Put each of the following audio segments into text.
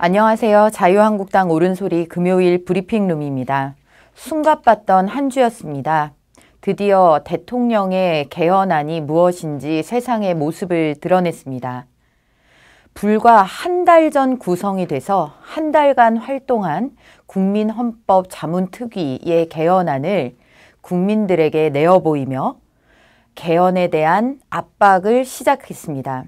안녕하세요. 자유한국당 오른소리 금요일 브리핑룸입니다. 숨갑봤던 한 주였습니다. 드디어 대통령의 개헌안이 무엇인지 세상의 모습을 드러냈습니다. 불과 한 달 전 구성이 돼서 한 달간 활동한 국민헌법 자문특위의 개헌안을 국민들에게 내어 보이며 개헌에 대한 압박을 시작했습니다.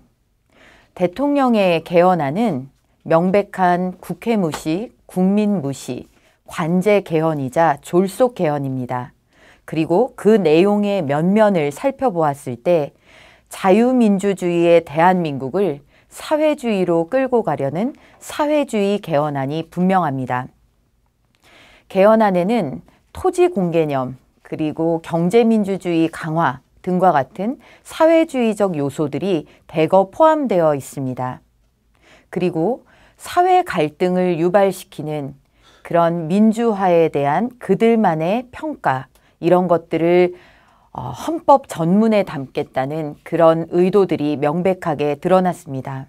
대통령의 개헌안은 명백한 국회 무시, 국민 무시, 관제 개헌이자 졸속 개헌입니다. 그리고 그 내용의 면면을 살펴보았을 때 자유민주주의의 대한민국을 사회주의로 끌고 가려는 사회주의 개헌안이 분명합니다. 개헌안에는 토지 공개념, 그리고 경제민주주의 강화 등과 같은 사회주의적 요소들이 대거 포함되어 있습니다. 그리고 사회 갈등을 유발시키는 그런 민주화에 대한 그들만의 평가 이런 것들을 어, 헌법 전문에 담겠다는 그런 의도들이 명백하게 드러났습니다.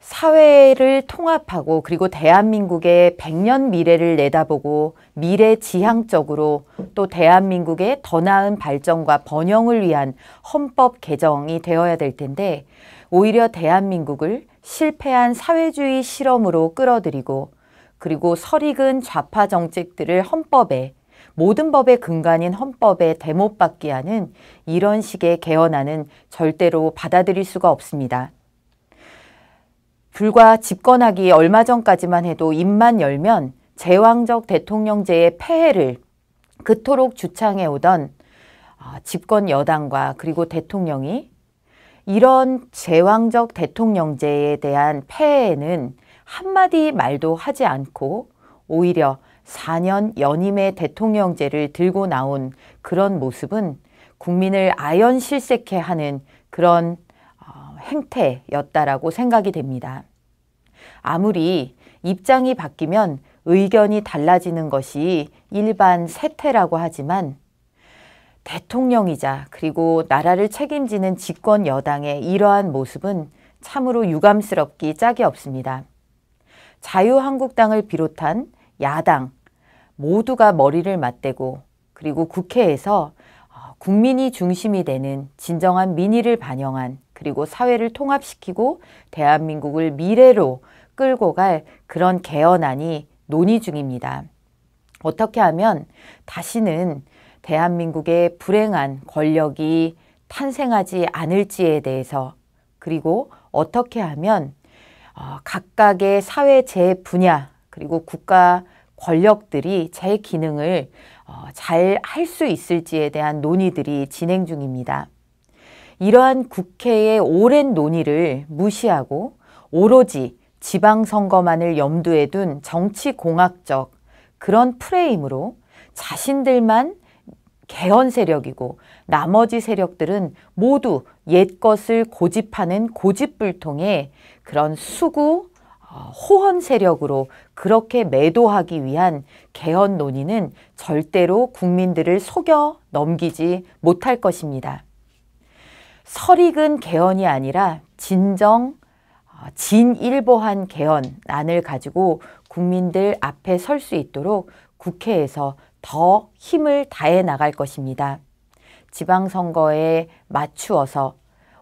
사회를 통합하고 그리고 대한민국의 100년 미래를 내다보고 미래 지향적으로 또 대한민국의 더 나은 발전과 번영을 위한 헌법 개정이 되어야 될 텐데 오히려 대한민국을 실패한 사회주의 실험으로 끌어들이고 그리고 설익은 좌파 정책들을 헌법에 모든 법의 근간인 헌법에 대못받게 하는 이런 식의 개헌안은 절대로 받아들일 수가 없습니다. 불과 집권하기 얼마 전까지만 해도 입만 열면 제왕적 대통령제의 폐해를 그토록 주창해 오던 어, 집권 여당과 그리고 대통령이 이런 제왕적 대통령제에 대한 폐해는 한마디 말도 하지 않고 오히려 4년 연임의 대통령제를 들고 나온 그런 모습은 국민을 아연 실색해 하는 그런 행태였다라고 생각이 됩니다. 아무리 입장이 바뀌면 의견이 달라지는 것이 일반 세태라고 하지만 대통령이자 그리고 나라를 책임지는 집권 여당의 이러한 모습은 참으로 유감스럽기 짝이 없습니다. 자유한국당을 비롯한 야당 모두가 머리를 맞대고 그리고 국회에서 어, 국민이 중심이 되는 진정한 민의를 반영한 그리고 사회를 통합시키고 대한민국을 미래로 끌고 갈 그런 개헌안이 논의 중입니다. 어떻게 하면 다시는 대한민국의 불행한 권력이 탄생하지 않을지에 대해서 그리고 어떻게 하면 어, 각각의 사회 제 분야 그리고 국가 권력들이 제 기능을 어, 잘할 수 있을지에 대한 논의들이 진행 중입니다. 이러한 국회의 오랜 논의를 무시하고 오로지 지방선거만을 염두에 둔 정치공학적 그런 프레임으로 자신들만 개헌 세력이고 나머지 세력들은 모두 옛 것을 고집하는 고집불통의 그런 수구 어, 호헌 세력으로 그렇게 매도하기 위한 개헌 논의는 절대로 국민들을 속여 넘기지 못할 것입니다. 설익은 개헌이 아니라 진정 어, 진일보한 개헌안을 가지고 국민들 앞에 설 수 있도록 국회에서 더 힘을 다해 나갈 것입니다. 지방선거에 맞추어서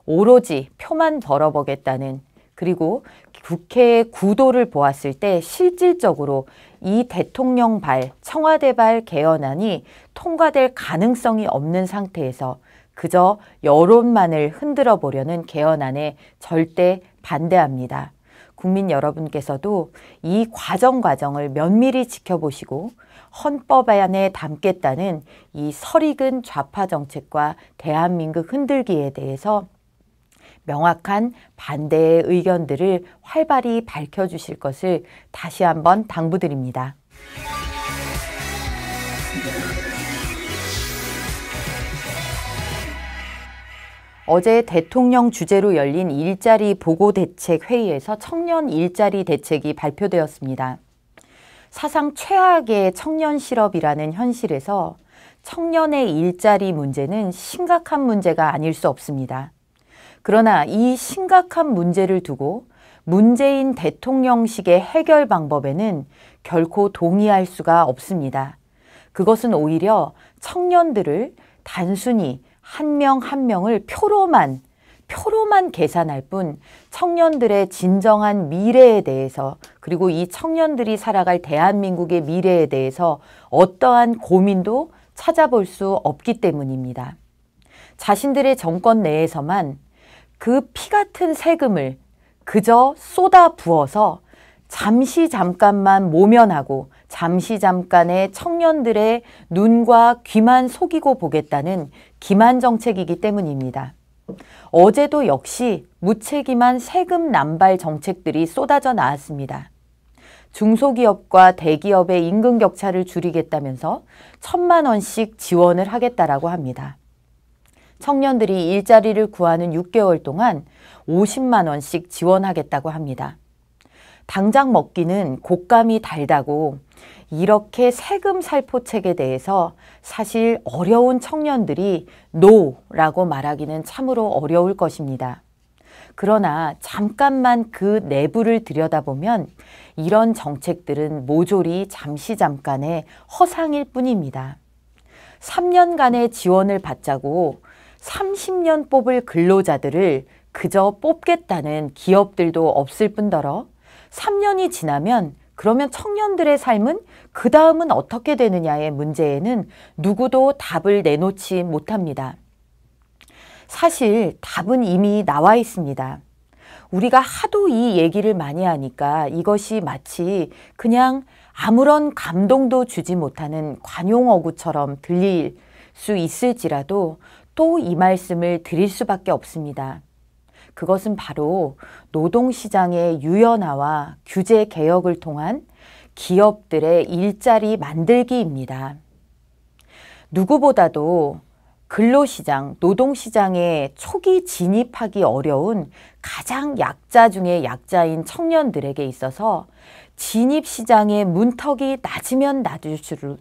오로지 표만 벌어보겠다는 그리고 국회의 구도를 보았을 때 실질적으로 이 대통령 발, 청와대 발 개헌안이 통과될 가능성이 없는 상태에서 그저 여론만을 흔들어 보려는 개헌안에 절대 반대합니다. 국민 여러분께서도 이 과정 과정을 면밀히 지켜보시고 헌법 안에 담겠다는 이 설익은 좌파 정책과 대한민국 흔들기에 대해서 명확한 반대의 의견들을 활발히 밝혀주실 것을 다시 한번 당부드립니다. 어제 대통령 주재로 열린 일자리 보고 대책 회의에서 청년 일자리 대책이 발표되었습니다. 사상 최악의 청년 실업이라는 현실에서 청년의 일자리 문제는 심각한 문제가 아닐 수 없습니다. 그러나 이 심각한 문제를 두고 문재인 대통령식의 해결 방법에는 결코 동의할 수가 없습니다. 그것은 오히려 청년들을 단순히 한 명한 한 명을 표로만 표로만 계산할 뿐 청년들의 진정한 미래에 대해서 그리고 이 청년들이 살아갈 대한민국의 미래에 대해서 어떠한 고민도 찾아볼 수 없기 때문입니다. 자신들의 정권 내에서만 그 피 같은 세금을 그저 쏟아 부어서 잠시 잠깐만 모면하고 잠시 잠깐의 청년들의 눈과 귀만 속이고 보겠다는 기만 정책이기 때문입니다. 어제도 역시 무책임한 세금 남발 정책들이 쏟아져 나왔습니다. 중소기업과 대기업의 임금 격차를 줄이겠다면서 천만 원씩 지원을 하겠다라고 합니다. 청년들이 일자리를 구하는 6개월 동안 50만 원씩 지원하겠다고 합니다. 당장 먹기는 곶감이 달다고 이렇게 세금 살포책에 대해서 사실 어려운 청년들이 노라고 말하기는 참으로 어려울 것입니다. 그러나 잠깐만 그 내부를 들여다보면 이런 정책들은 모조리 잠시 잠깐의 허상일 뿐입니다. 3년간의 지원을 받자고 30년 뽑을 근로자들을 그저 뽑겠다는 기업들도 없을 뿐더러 3년이 지나면 그러면 청년들의 삶은 그 다음은 어떻게 되느냐의 문제에는 누구도 답을 내놓지 못합니다. 사실 답은 이미 나와 있습니다. 우리가 하도 이 얘기를 많이 하니까 이것이 마치 그냥 아무런 감동도 주지 못하는 관용어구처럼 들릴 수 있을지라도 또 이 말씀을 드릴 수밖에 없습니다. 그것은 바로 노동시장의 유연화와 규제 개혁을 통한 기업들의 일자리 만들기입니다. 누구보다도 근로시장, 노동시장에 초기 진입하기 어려운 가장 약자 중의 약자인 청년들에게 있어서 진입시장의 문턱이 낮으면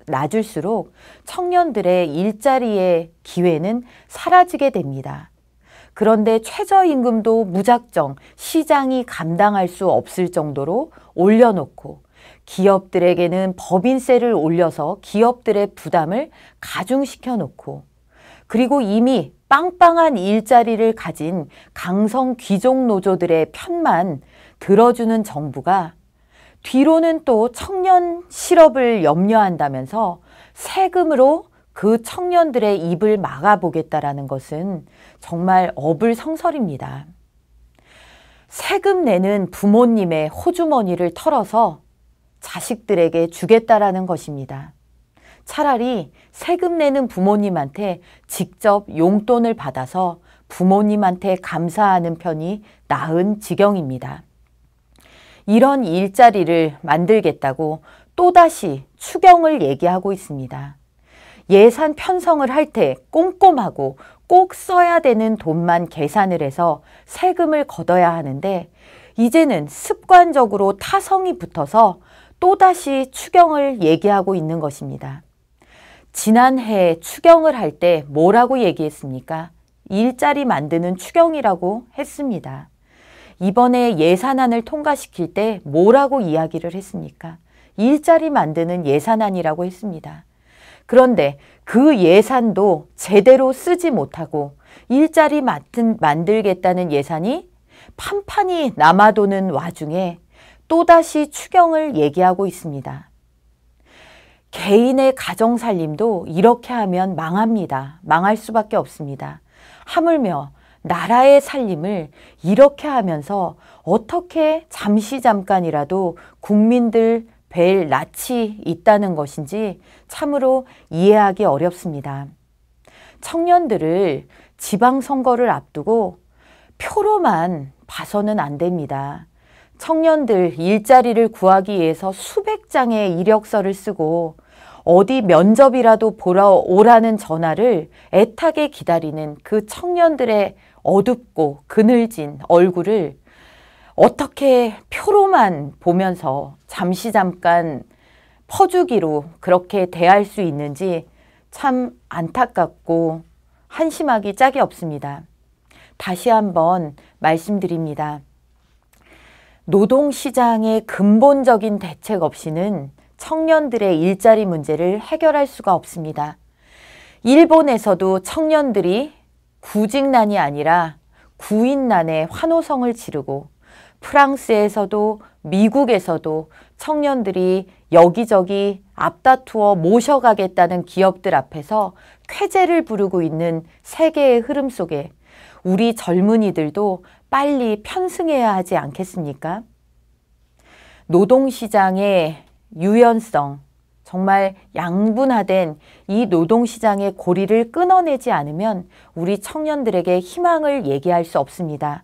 낮을수록, 청년들의 일자리의 기회는 사라지게 됩니다. 그런데 최저임금도 무작정 시장이 감당할 수 없을 정도로 올려놓고 기업들에게는 법인세를 올려서 기업들의 부담을 가중시켜 놓고 그리고 이미 빵빵한 일자리를 가진 강성 귀족 노조들의 편만 들어주는 정부가 뒤로는 또 청년 실업을 염려한다면서 세금으로 그 청년들의 입을 막아보겠다라는 것은 정말 어불성설입니다. 세금 내는 부모님의 호주머니를 털어서 자식들에게 주겠다라는 것입니다. 차라리 세금 내는 부모님한테 직접 용돈을 받아서 부모님한테 감사하는 편이 나은 지경입니다. 이런 일자리를 만들겠다고 또다시 추경을 얘기하고 있습니다. 예산 편성을 할 때 꼼꼼하고 꼭 써야 되는 돈만 계산을 해서 세금을 걷어야 하는데 이제는 습관적으로 타성이 붙어서 또다시 추경을 얘기하고 있는 것입니다. 지난해 추경을 할 때 뭐라고 얘기했습니까? 일자리 만드는 추경이라고 했습니다. 이번에 예산안을 통과시킬 때 뭐라고 이야기를 했습니까? 일자리 만드는 예산안이라고 했습니다. 그런데 그 예산도 제대로 쓰지 못하고 일자리 맡은, 만들겠다는 예산이 판판이 남아도는 와중에 또다시 추경을 얘기하고 있습니다. 개인의 가정 살림도 이렇게 하면 망합니다. 망할 수밖에 없습니다. 하물며 나라의 살림을 이렇게 하면서 어떻게 잠시 잠깐이라도 국민들 뵐 낯이 있다는 것인지 참으로 이해하기 어렵습니다. 청년들을 지방선거를 앞두고 표로만 봐서는 안 됩니다. 청년들 일자리를 구하기 위해서 수백 장의 이력서를 쓰고 어디 면접이라도 보러 오라는 전화를 애타게 기다리는 그 청년들의 어둡고 그늘진 얼굴을 어떻게 표로만 보면서 잠시 잠깐 퍼주기로 그렇게 대할 수 있는지 참 안타깝고 한심하기 짝이 없습니다. 다시 한번 말씀드립니다. 노동시장의 근본적인 대책 없이는 청년들의 일자리 문제를 해결할 수가 없습니다. 일본에서도 청년들이 구직난이 아니라 구인난의 환호성을 지르고 프랑스에서도 미국에서도 청년들이 여기저기 앞다투어 모셔가겠다는 기업들 앞에서 쾌재를 부르고 있는 세계의 흐름 속에 우리 젊은이들도 빨리 편승해야 하지 않겠습니까? 노동시장의 유연성, 정말 양분화된 이 노동시장의 고리를 끊어내지 않으면 우리 청년들에게 희망을 얘기할 수 없습니다.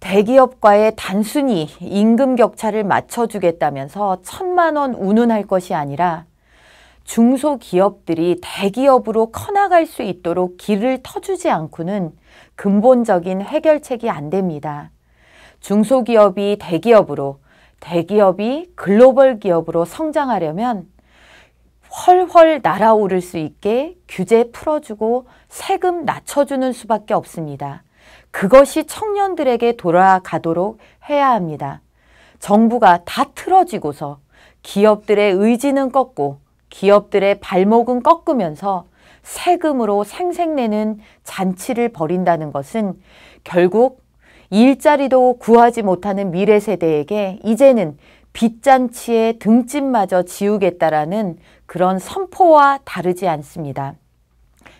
대기업과의 단순히 임금 격차를 맞춰주겠다면서 천만 원 운운할 것이 아니라 중소기업들이 대기업으로 커나갈 수 있도록 길을 터주지 않고는 근본적인 해결책이 안 됩니다. 중소기업이 대기업으로, 대기업이 글로벌 기업으로 성장하려면 훨훨 날아오를 수 있게 규제 풀어주고 세금 낮춰주는 수밖에 없습니다. 그것이 청년들에게 돌아가도록 해야 합니다. 정부가 다 틀어지고서 기업들의 의지는 꺾고 기업들의 발목은 꺾으면서 세금으로 생색내는 잔치를 벌인다는 것은 결국 일자리도 구하지 못하는 미래 세대에게 이제는 빚잔치에 등짐마저 지우겠다라는 그런 선포와 다르지 않습니다.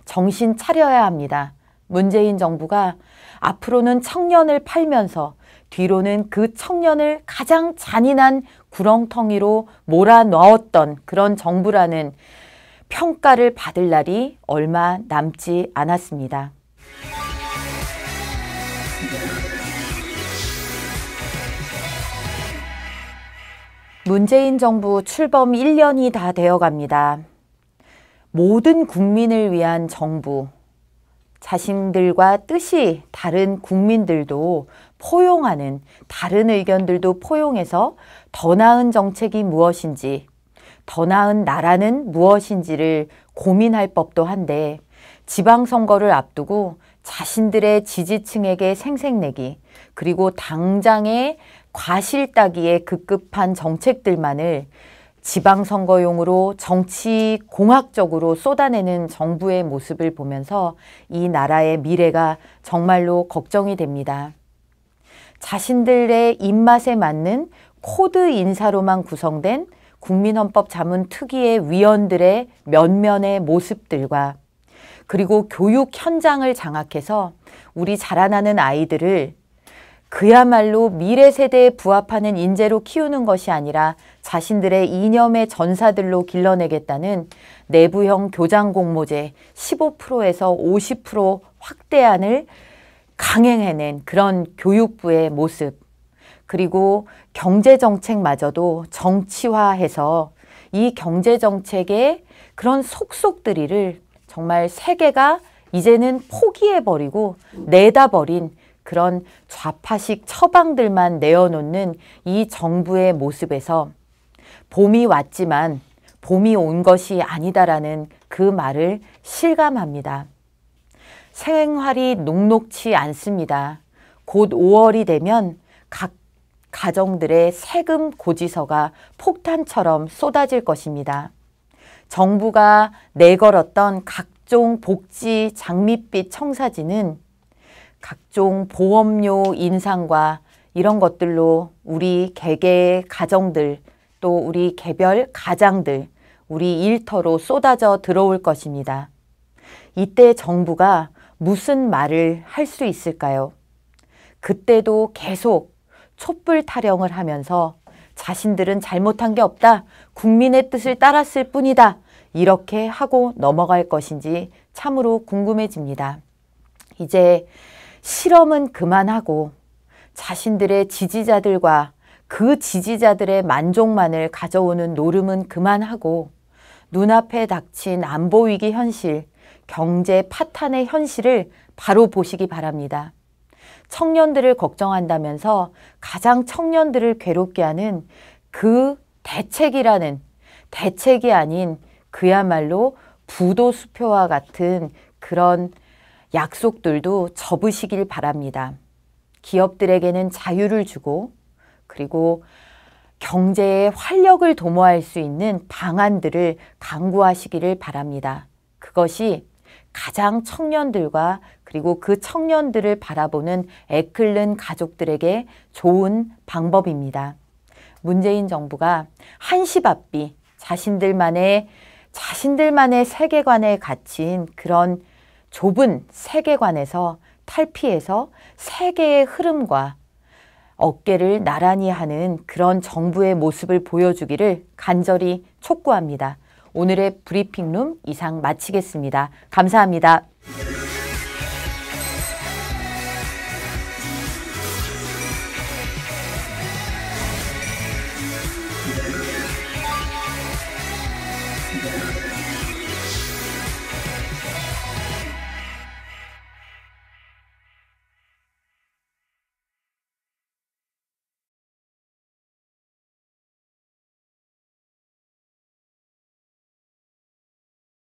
정신 차려야 합니다. 문재인 정부가 앞으로는 청년을 팔면서 뒤로는 그 청년을 가장 잔인한 구렁텅이로 몰아넣었던 그런 정부라는 평가를 받을 날이 얼마 남지 않았습니다. 문재인 정부 출범 1년이 다 되어 갑니다. 모든 국민을 위한 정부, 자신들과 뜻이 다른 국민들도 포용하는 다른 의견들도 포용해서 더 나은 정책이 무엇인지, 더 나은 나라는 무엇인지를 고민할 법도 한데 지방선거를 앞두고 자신들의 지지층에게 생색내기 그리고 당장의 과실따기에 급급한 정책들만을 지방선거용으로 정치 공학적으로 쏟아내는 정부의 모습을 보면서 이 나라의 미래가 정말로 걱정이 됩니다. 자신들의 입맛에 맞는 코드 인사로만 구성된 국민헌법 자문 특위의 위원들의 면면의 모습들과 그리고 교육 현장을 장악해서 우리 자라나는 아이들을 그야말로 미래 세대에 부합하는 인재로 키우는 것이 아니라 자신들의 이념의 전사들로 길러내겠다는 내부형 교장 공모제 15%에서 50% 확대안을 강행해낸 그런 교육부의 모습. 그리고 경제정책마저도 정치화해서 이 경제정책의 그런 속속들이를 정말 세계가 이제는 포기해버리고 내다버린 그런 좌파식 처방들만 내어놓는 이 정부의 모습에서 봄이 왔지만 봄이 온 것이 아니다라는 그 말을 실감합니다. 생활이 녹록치 않습니다. 곧 5월이 되면 각 가정들의 세금 고지서가 폭탄처럼 쏟아질 것입니다. 정부가 내걸었던 각종 복지 장밋빛 청사진은 각종 보험료 인상과 이런 것들로 우리 개개 가정들 또 우리 개별 가장들 우리 일터로 쏟아져 들어올 것입니다. 이때 정부가 무슨 말을 할 수 있을까요? 그때도 계속 촛불 타령을 하면서 자신들은 잘못한 게 없다. 국민의 뜻을 따랐을 뿐이다. 이렇게 하고 넘어갈 것인지 참으로 궁금해집니다. 이제 실험은 그만하고 자신들의 지지자들과 그 지지자들의 만족만을 가져오는 노름은 그만하고 눈앞에 닥친 안보위기 현실, 경제 파탄의 현실을 바로 보시기 바랍니다. 청년들을 걱정한다면서 가장 청년들을 괴롭게 하는 그 대책이라는 대책이 아닌 그야말로 부도수표와 같은 그런 약속들도 접으시길 바랍니다. 기업들에게는 자유를 주고 그리고 경제에 활력을 도모할 수 있는 방안들을 강구하시기를 바랍니다. 그것이 가장 청년들과 그리고 그 청년들을 바라보는 애클른 가족들에게 좋은 방법입니다. 문재인 정부가 한시바삐 자신들만의 자신들만의 세계관에 갇힌 그런 좁은 세계관에서 탈피해서 세계의 흐름과 어깨를 나란히 하는 그런 정부의 모습을 보여주기를 간절히 촉구합니다. 오늘의 브리핑룸 이상 마치겠습니다. 감사합니다.